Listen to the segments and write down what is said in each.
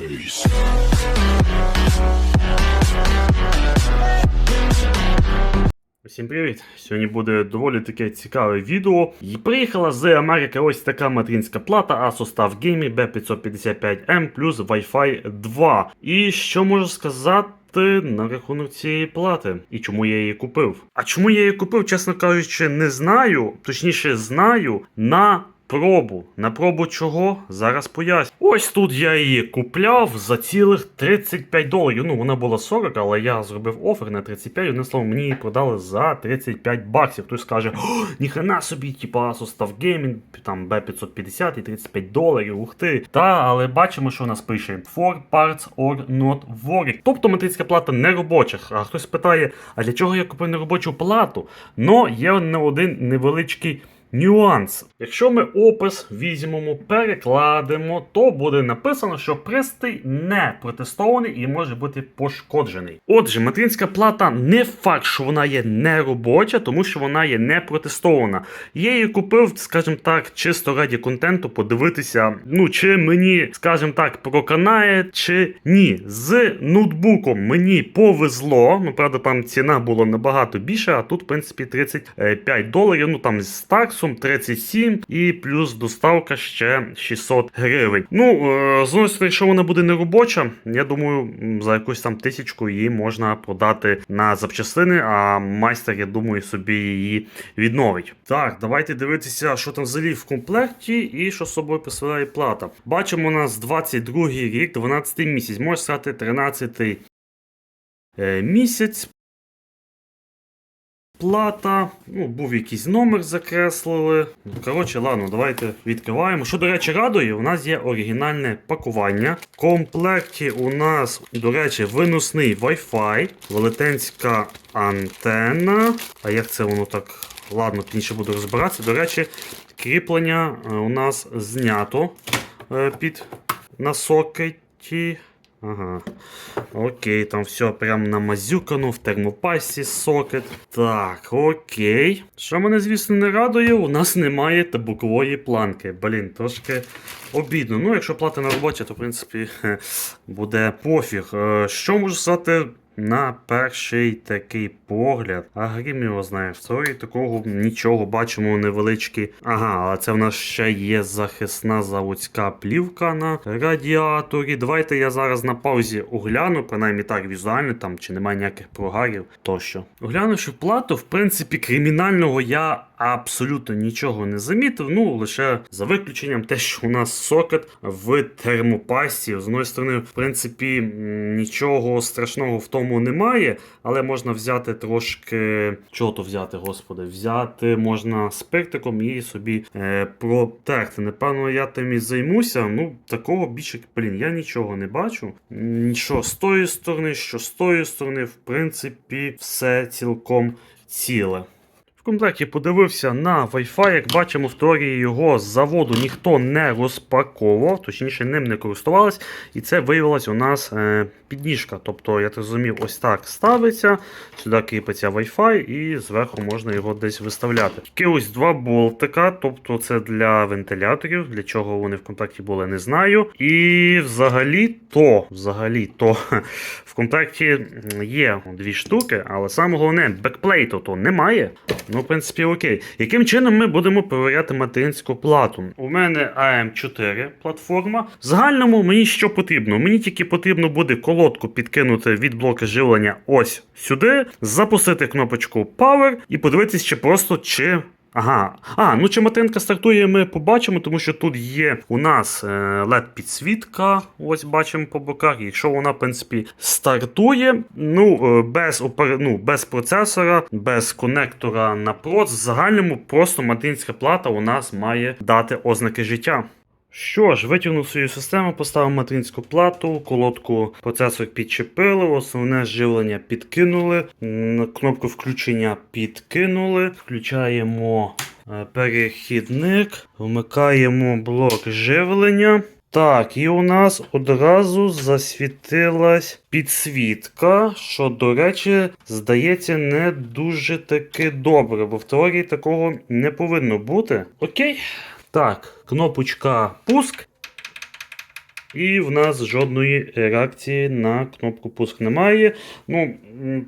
Peace. Всім привіт! Сьогодні буде доволі таке цікаве відео. І приїхала з Америки ось така материнська плата Asus TUF Gaming B555M плюс Wi-Fi 2. І що можу сказати? На рахунок цієї плати і чому я її купив. А чому я її купив, чесно кажучи, не знаю. Точніше, знаю на пробу. На пробу чого? Зараз поясню. Ось тут я її купляв за цілих 35 доларів. Ну, вона була 40, але я зробив офер на 35, одним словом, мені її продали за 35 баксів. Хтось скаже, ніхрена собі, типу Asus TUF Gaming, там B550 і 35 доларів, ух ти. Та, але бачимо, що у нас пише For parts or not working. Тобто материнська плата не робоча. А хтось питає, а для чого я купив неробочу плату? Ну, є не один невеличкий. Нюанс. Якщо ми опис візьмемо, перекладемо, то буде написано, що пристрій не протестований і може бути пошкоджений. Отже, материнська плата не факт, що вона є не робоча, тому що вона є не протестована. Я її купив, скажімо так, чисто раді контенту, подивитися, ну чи мені, скажімо так, проканає, чи ні. З ноутбуком мені повезло. Ну, правда, там ціна була набагато більша, а тут, в принципі, 35 доларів. Ну там з таксом 37 і плюс доставка ще 600 гривень. Ну, е, з одної якщо вона буде не робоча, я думаю, за якусь там тисячку її можна продати на запчастини, а майстер, я думаю, собі її відновить. Так, давайте дивитися, що там взагалі в комплекті і що з собою представляє плата. Бачимо, у нас 22 рік, 12 місяць, можна сказати, 13 е, місяць. Плата, ну, був якийсь номер закреслили. Коротше, ладно, давайте відкриваємо. Що, до речі, радує, у нас є оригінальне пакування. В комплекті у нас, до речі, виносний Wi-Fi, велетенська антенна. А як це воно так? Ладно, пізніше буду розбиратися. До речі, кріплення е, у нас знято е, під на сокеті. Ага. Окей, там все прям намазюкано в термопасі сокет. Так, окей. Що мене, звісно, не радує, у нас немає табукової планки. Блін, трошки обідно. Ну, якщо плата на роботі, то в принципі буде пофіг. Е, Що можу сказати? На перший такий погляд, а грім його знає, в такого нічого бачимо невеличкі. Ага, але це в нас ще є захисна заводська плівка на радіаторі. Давайте я зараз на паузі огляну, принаймні так візуально, там чи немає ніяких прогарів тощо. Оглянувши плату, в принципі, кримінального я абсолютно нічого не замітив. Ну лише за виключенням те, що у нас сокет в термопасті. З одної сторони, в принципі, нічого страшного в тому немає, але можна взяти трошки. Чого то взяти, господи? Взяти можна спиртиком і собі е, протерти. Напевно, я тим і займуся. Ну, такого більше, блін, я нічого не бачу. Нічого з тої сторони, що з тої сторони, в принципі, все цілком ціле. Комплекті подивився на Wi-Fi, як бачимо, в теорії його з заводу ніхто не розпаковував, точніше ним не користувались. І це виявилось у нас е, підніжка. Тобто, я так зрозумів, ось так ставиться, сюди кріпиться Wi-Fi і зверху можна його десь виставляти. Тільки ось два болтика, тобто це для вентиляторів, для чого вони в комплекті були, не знаю. І взагалі то, взагалі то в комплекті є дві штуки, але саме головне, бекплейту то немає. Ну, в принципі, окей. Яким чином ми будемо перевіряти материнську плату? У мене AM4 платформа. В загальному мені що потрібно? Мені тільки потрібно буде колодку підкинути від блока живлення ось сюди, запустити кнопочку Power і подивитися, чи просто чи. Ага, а, ну чи матинка стартує, ми побачимо, тому що тут є у нас е, led підсвітка, ось бачимо по боках. Якщо вона, в принципі, стартує, ну, е, без, опер... ну, без процесора, без конектора на проц, в загальному просто материнська плата у нас має дати ознаки життя. Що ж, витягнув свою систему, поставив материнську плату, колодку процесор підчепили, основне живлення підкинули, кнопку включення підкинули, включаємо е, перехідник, вмикаємо блок живлення. Так, і у нас одразу засвітилась підсвітка, що, до речі, здається, не дуже таки добре, бо в теорії такого не повинно бути. Окей. Так, кнопочка пуск. І в нас жодної реакції на кнопку пуск немає. Ну,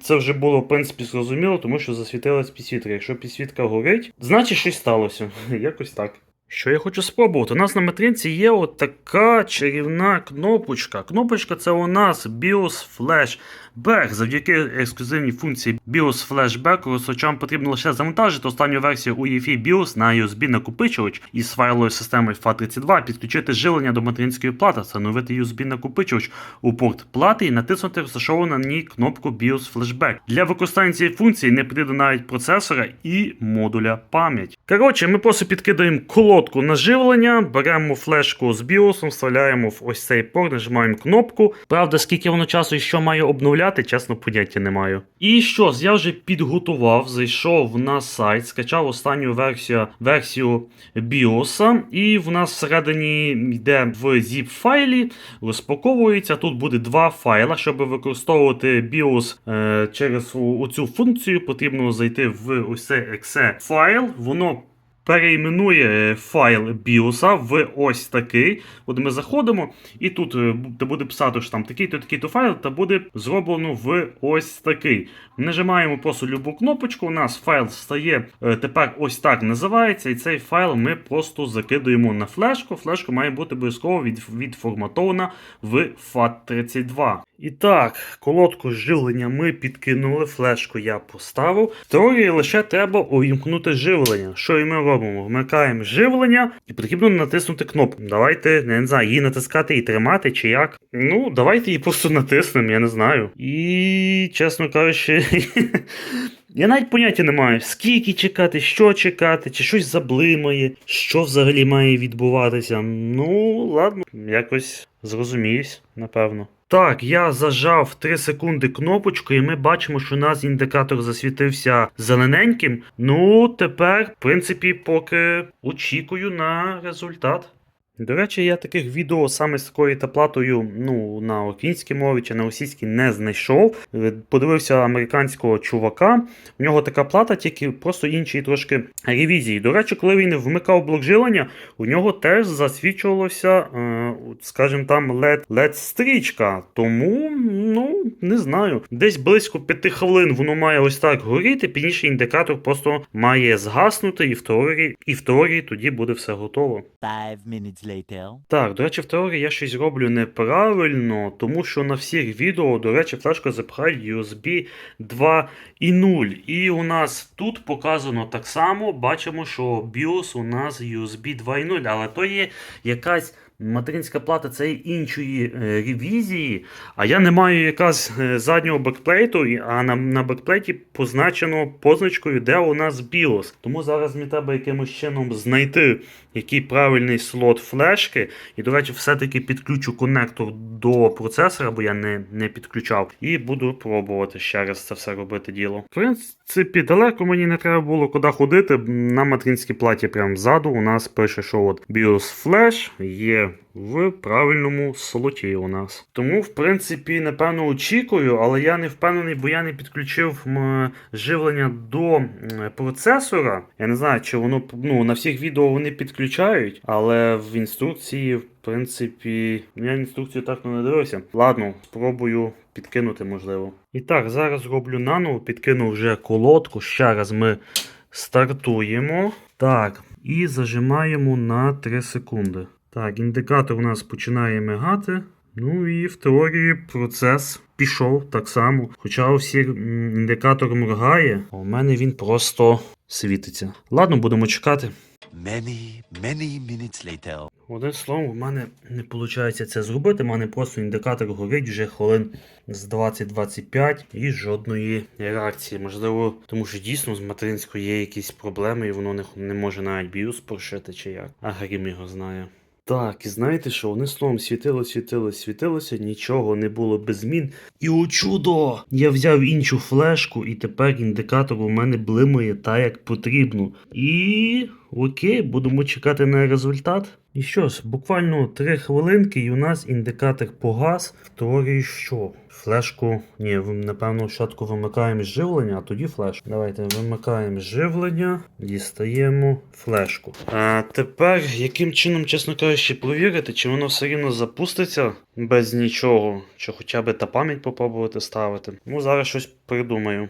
це вже було в принципі зрозуміло, тому що засвітилась підсвітка. Якщо підсвітка горить, значить щось сталося. Якось так. Що я хочу спробувати? У нас на матринці є от така чарівна кнопочка. Кнопочка це у нас BIOS Flash Back. Завдяки ексклюзивній функції BIOS Flash Back користувачам потрібно лише завантажити останню версію UEFI BIOS на USB накопичувач із файловою системою FAT32, підключити живлення до материнської плати, встановити USB накопичувач у порт плати і натиснути розташовану на ній кнопку BIOS Flashback. Для використання цієї функції не потрібно навіть процесора і модуля пам'ять. Коротше, ми просто підкидаємо колодку на живлення, беремо флешку з BIOS, вставляємо в ось цей порт, нажимаємо кнопку. Правда, скільки воно часу і що має обновляти, чесно, поняття не маю. І що я вже підготував, зайшов на сайт, скачав останню версію, версію BIOS, і в нас всередині йде в zip файлі, розпаковується. Тут буде два файла. Щоб використовувати BIOS е, через оцю функцію, потрібно зайти в ось цей exe файл. Воно переіменує е, файл BIOS в ось такий. От ми заходимо, і тут е, де буде писати, що там такий-то такий-то файл, та буде зроблено в ось такий. Нажимаємо просто любу кнопочку. У нас файл стає е, тепер ось так називається, і цей файл ми просто закидуємо на флешку. Флешка має бути обов'язково від, відформатована в FAT32. І так, колодку живлення ми підкинули, флешку я поставив. Теорії лише треба увімкнути живлення. Що і ми робимо? Вмикаємо живлення і потрібно натиснути кнопку. Давайте, не знаю, її натискати і тримати, чи як. Ну, давайте її просто натиснемо, я не знаю. І, чесно кажучи, я навіть поняття не маю, скільки чекати, що чекати, чи щось заблимає, що взагалі має відбуватися. Ну, ладно, якось зрозуміюсь, напевно. Так, я зажав 3 секунди кнопочку, і ми бачимо, що у нас індикатор засвітився зелененьким. Ну, тепер, в принципі, поки очікую на результат. До речі, я таких відео саме з такою таплатою ну, на українській мові чи на російській не знайшов. Е, Подивився американського чувака. У нього така плата, тільки просто інші трошки ревізії. До речі, коли він вмикав блок живлення, у нього теж засвічувалося, е, скажімо там, LED, LED стрічка. Тому, ну, не знаю. Десь близько 5 хвилин воно має ось так горіти, пізніше індикатор просто має згаснути, і в теорії, і в теорії тоді буде все готово. Five minutes. Так, до речі, в теорії я щось роблю неправильно, тому що на всіх відео, до речі, флешка запхає USB 2.0. І у нас тут показано так само, бачимо, що BIOS у нас USB 2.0, але то є якась. Материнська плата це іншої е, ревізії, а я не маю якраз е, заднього бекплейту, а на, на бекплейті позначено позначкою, де у нас BIOS. Тому зараз мені треба якимось чином знайти який правильний слот флешки. І, до речі, все-таки підключу коннектор до процесора, бо я не, не підключав. І буду пробувати ще раз це все робити діло. В принципі, далеко мені не треба було куди ходити. На материнській платі прямо ззаду у нас пише, що от BIOS Flash є в правильному слоті у нас. Тому, в принципі, напевно, очікую, але я не впевнений, бо я не підключив живлення до процесора. Я не знаю, чи воно ну, на всіх відео вони підключають, але в інструкції, в принципі, я інструкцію так не дивився. Ладно, спробую підкинути, можливо. І так, зараз роблю наново, підкину вже колодку. Ще раз ми стартуємо. Так, і зажимаємо на 3 секунди. Так, індикатор у нас починає мигати. Ну і в теорії процес пішов так само. Хоча у всіх індикатор моргає, а у мене він просто світиться. Ладно, будемо чекати. Many, many minutes later. Одним словом, в мене не виходить це зробити. У мене просто індикатор горить вже хвилин з 20-25 і жодної реакції. Можливо, тому що дійсно з материнською є якісь проблеми, і воно не, не може навіть біос прошити чи як. А Грім його знає. Так, і знаєте що, вони словом світило, світило, світилося, нічого не було без змін. І о чудо! Я взяв іншу флешку, і тепер індикатор у мене блимає так, як потрібно. І окей, будемо чекати на результат. І що ж, буквально 3 хвилинки, і у нас індикатор погас. Вторий що? Флешку. Ні, напевно, спочатку вимикаємо живлення, а тоді флешку. Давайте вимикаємо живлення, дістаємо флешку. А тепер, яким чином, чесно кажучи, провірити, чи воно все рівно запуститься без нічого, чи хоча б та пам'ять попробувати ставити. Ну, зараз щось придумаю.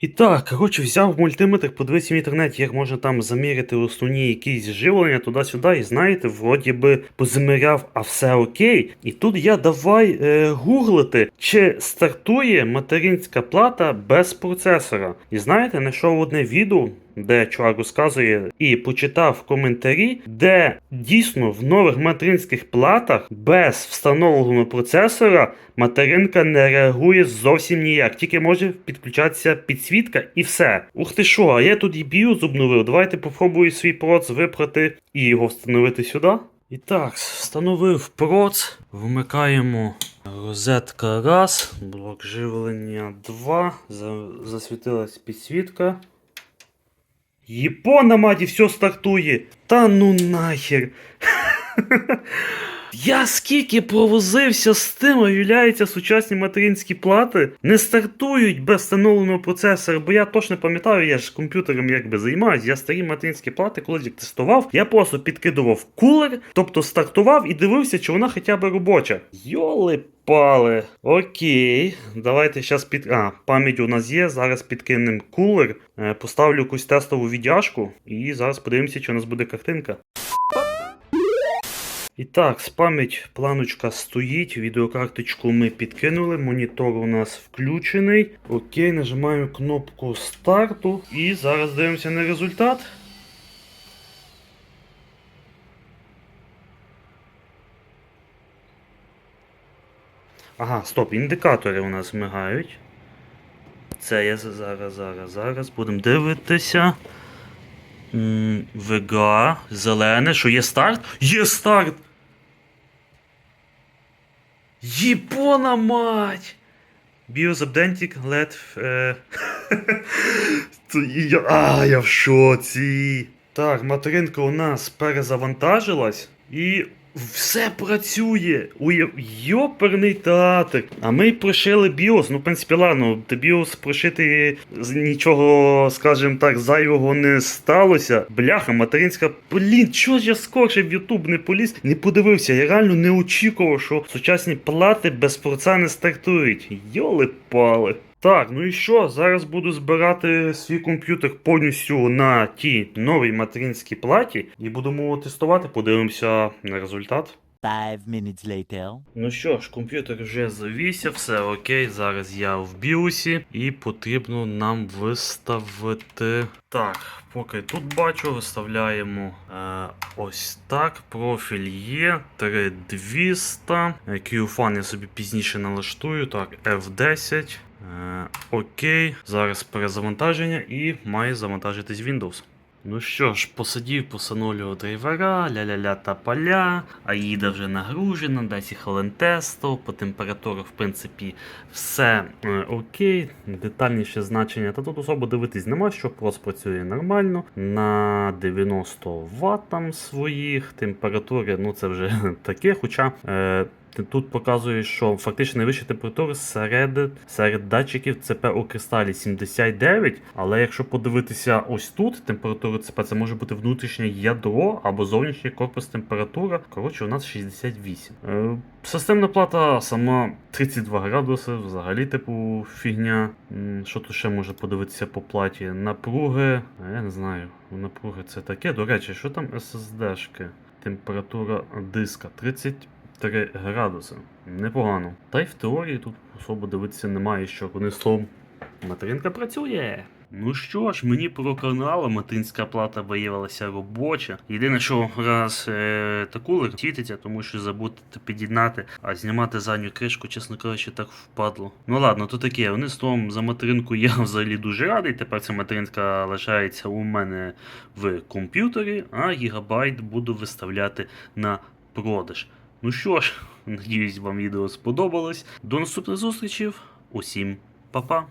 І так, коротше, взяв мультиметр, подивився в інтернеті, як можна там заміряти основні якісь живлення туди-сюди, і знаєте, вроді би позаміряв, а все окей. І тут я давай е, гуглити, чи стартує материнська плата без процесора. І знаєте, знайшов одне відео, де чувак розказує, і почитав коментарі, де дійсно в нових материнських платах без встановленого процесора материнка не реагує зовсім ніяк, тільки може підключатися підсвітка і все. Ух ти що, а я тут і BIOS обновив. Давайте попробую свій проц випрати і його встановити сюди. І так, встановив проц, вмикаємо розетка раз, блок живлення 2, засвітилась підсвітка. Єпона, маті, все стартує. Та ну нахер. Я скільки провозився з тим, уявляється, сучасні материнські плати не стартують без встановленого процесора, бо я точно пам'ятаю, я ж комп'ютером якби займаюсь. Я старі материнські плати, коли їх тестував, я просто підкидував кулер, тобто стартував і дивився, чи вона хоча б робоча. Йоли Пали. Окей. Давайте зараз під. А, пам'ять у нас є. Зараз підкинемо кулер. Е, Поставлю якусь тестову віддяжку. І зараз подивимося, чи у нас буде картинка. І так, з пам'ять планочка стоїть, відеокарточку ми підкинули, монітор у нас включений. Окей, нажимаємо кнопку старту і зараз дивимося на результат. Ага, стоп, індикатори у нас мигають. Це я зараз, зараз, зараз будемо дивитися. М, зелене, що є старт? Є старт! Єпона мать! Updating LED. Е... Я- а, я в шоці. Так, материнка у нас перезавантажилась і все працює. Уяв... Йоперний театр. А ми прошили BIOS. Ну, в принципі, ладно, BIOS прошити нічого, скажімо так, зайвого не сталося. Бляха, материнська. Блін, чого ж я скорше в YouTube не поліз? Не подивився. Я реально не очікував, що сучасні плати без порця не стартують. Йоли пали. Так, ну і що? Зараз буду збирати свій комп'ютер повністю на тій новій материнській платі і будемо тестувати, подивимося на результат. Five minutes later. Ну що ж, комп'ютер вже завівся, все окей. Зараз я в біосі і потрібно нам виставити. Так, поки тут бачу, виставляємо е, ось так. Профіль є 3200. Е, QFan я собі пізніше налаштую. Так, F10. Е, окей. Зараз перезавантаження і має завантажитись Windows. Ну що ж, посидів, посанулював драйвера, ля-ля-ля та поля, аїда вже нагружена, 10 хвилин тесту, по температурі, в принципі, все е, окей. Детальніше значення, та тут особо дивитись нема, що просто працює нормально. На 90 Вт там своїх температури, ну це вже таке, хоча. Е, Тут показує, що фактично найвища температура серед, серед датчиків ЦП у кристалі 79, але якщо подивитися ось тут, температура ЦП це може бути внутрішнє ядро або зовнішній корпус температура. Коротше, у нас 68. Е, системна плата сама 32 градуси, взагалі, типу, фігня. Що тут ще може подивитися по платі? Напруги, я не знаю, напруги це таке. До речі, що там SSD-шки? Температура диска 30. 3 градуси. Непогано. Та й в теорії тут особо дивитися немає, що вони словом. Материнка працює. Ну що ж, мені проканала, материнська плата виявилася робоча. Єдине, що раз е, та кулер тому що забути під'єднати, а знімати задню кришку, чесно кажучи, так впадло. Ну ладно, то таке. Вони словом за материнку я взагалі дуже радий. Тепер ця материнка лишається у мене в комп'ютері, а гігабайт буду виставляти на продаж. Ну що ж, надіюсь, вам відео сподобалось. До наступних зустрічей. Усім па-па.